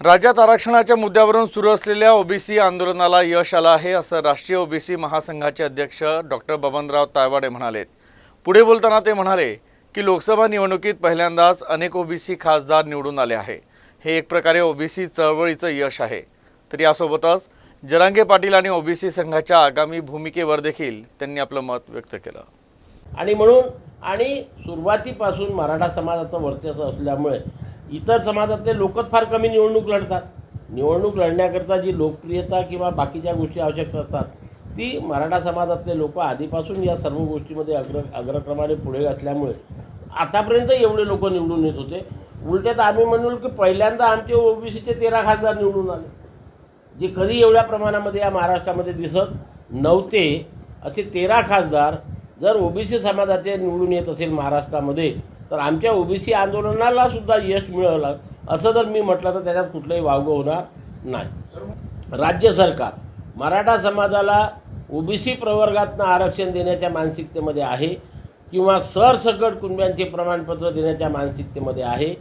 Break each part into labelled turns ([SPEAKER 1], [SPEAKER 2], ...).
[SPEAKER 1] राज्यात आरक्षणाच्या मुद्द्यावरून सुरू असलेल्या ओबीसी आंदोलनाला यश आलं आहे असं राष्ट्रीय ओबीसी महासंघाचे अध्यक्ष डॉक्टर बबनराव तायवाडे म्हणाले. पुढे बोलताना ते म्हणाले की लोकसभा निवडणुकीत पहिल्यांदाच अनेक ओबीसी खासदार निवडून आले आहे. हे एक प्रकारे ओबीसी चळवळीचं यश आहे. तर यासोबतच जरांगे पाटील आणि ओबीसी संघाच्या आगामी भूमिकेवर देखील त्यांनी आपलं मत व्यक्त केलं.
[SPEAKER 2] आणि म्हणून आणि सुरुवातीपासून मराठा समाजाचं वर्चस्व असल्यामुळे इतर समाजातले लोकच फार कमी निवडणूक लढतात. निवडणूक लढण्याकरता जी लोकप्रियता किंवा बाकीच्या गोष्टी आवश्यक असतात ती मराठा समाजातले लोक आधीपासून या सर्व गोष्टीमध्ये अग्र अग्रक्रमाने पुढे असल्यामुळे आतापर्यंत एवढे लोक निवडून येत होते. उलट्यात आम्ही म्हणू की पहिल्यांदा आमचे ओबीसीचे तेरा खासदार निवडून आले. जे कधी एवढ्या प्रमाणामध्ये या महाराष्ट्रामध्ये दिसत नव्हते असे तेरा खासदार जर ओबीसी समाजाचे निवडून येत असेल महाराष्ट्रामध्ये तर आमच्या ओबीसी आंदोलनाला सुद्धा यश मिळवलं असं जर मी म्हटलं तर त्याच्यात कुठलंही वावगं होणार नाही. राज्य सरकार मराठा समाजाला ओबीसी प्रवर्गातनं आरक्षण देण्याच्या मानसिकतेमध्ये आहे किंवा सरसकट कुंब्यांचे प्रमाणपत्र देण्याच्या मानसिकतेमध्ये आहे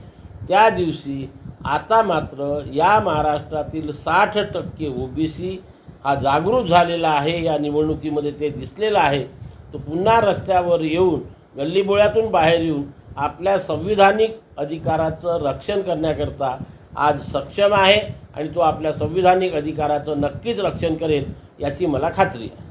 [SPEAKER 2] त्या दिवशी आता मात्र या महाराष्ट्रातील साठ टक्के ओबीसी हा जागृत झालेला आहे या निवडणुकीमध्ये ते दिसलेलं आहे. तो पुन्हा रस्त्यावर येऊन गल्लीबोळ्यातून बाहेर येऊन आपल्या संविधानिक अधिकाराचं रक्षण करण्याकरता आज सक्षम आहे आणि तो आपल्या संविधानिक अधिकाराचं नक्कीच रक्षण करेल याची मला खात्री आहे.